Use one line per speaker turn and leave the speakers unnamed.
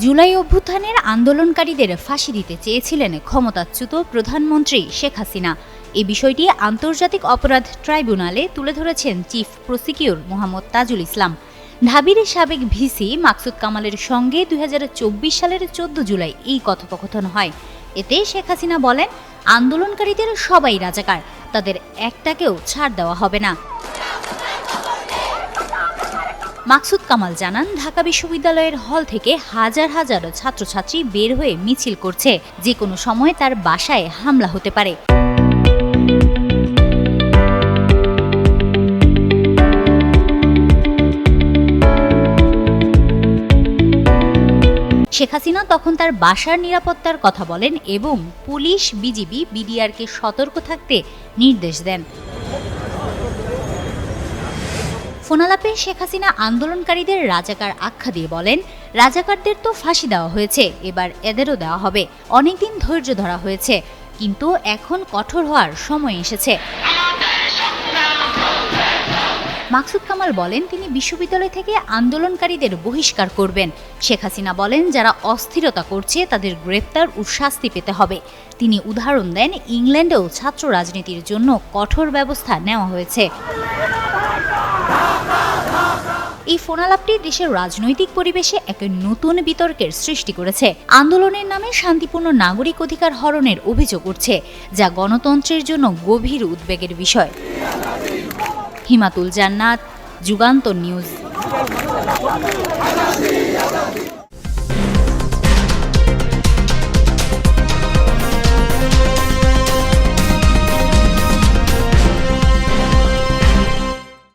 জুলাই অভ্যুত্থানের আন্দোলনকারীদের ফাঁসি দিতে চেয়েছিলেন ক্ষমতাচ্যুত প্রধানমন্ত্রী শেখ হাসিনা। এ বিষয়টি আন্তর্জাতিক অপরাধ ট্রাইব্যুনালে তুলে ধরেছেন চিফ প্রসিকিউর মোহাম্মদ তাজুল ইসলাম। ঢাবির সাবেক ভিসি মাকসুদ কামালের সঙ্গে দুই হাজার চব্বিশ সালের চোদ্দ জুলাই এই কথোপকথন হয়। এতে শেখ হাসিনা বলেন, আন্দোলনকারীদের সবাই রাজাকার, তাদের একটাকেও ছাড় দেওয়া হবে না। মাকসুদ কামাল জানান, ঢাকা বিশ্ববিদ্যালয়ের হল থেকে হাজার হাজার ছাত্রছাত্রী বের হয়ে মিছিল করছে। যে কোনো সময় তার বাসায় হামলা হতে পারে। শেখ হাসিনা তখন তার বাসার নিরাপত্তার কথা বলেন এবং পুলিশ, বিজিবি, বিডিআরকে সতর্ক থাকতে নির্দেশ দেন। ফোনালাপে শেখ হাসিনা আন্দোলনকারীদের রাজাকার আখ্যা দিয়ে বলেন, রাজাকারদের তো ফাঁসি দেওয়া হয়েছে, এবার এদেরও দেওয়া হবে। অনেকদিন ধৈর্য ধরা হয়েছে, কিন্তু এখন কঠোর হওয়ার সময় এসেছে। মাকসুদ কামাল বলেন, তিনি বিশ্ববিদ্যালয় থেকে আন্দোলনকারীদের বহিষ্কার করবেন। শেখ হাসিনা বলেন, যারা অস্থিরতা করছে, তাদের গ্রেপ্তার ও শাস্তি পেতে হবে। তিনি উদাহরণ দেন, ইংল্যান্ডেও ছাত্র রাজনীতির জন্য কঠোর ব্যবস্থা নেওয়া হয়েছে। এই ফোনালাপটি দেশের রাজনৈতিক পরিবেশে এক নতুন বিতর্কের সৃষ্টি করেছে। আন্দোলনের নামে শান্তিপূর্ণ নাগরিক অধিকার হরণের অভিযোগ উঠছে, যা গণতন্ত্রের জন্য গভীর উদ্বেগের বিষয়। হিমাতুল জান্নাত, যুগান্ত নিউজ।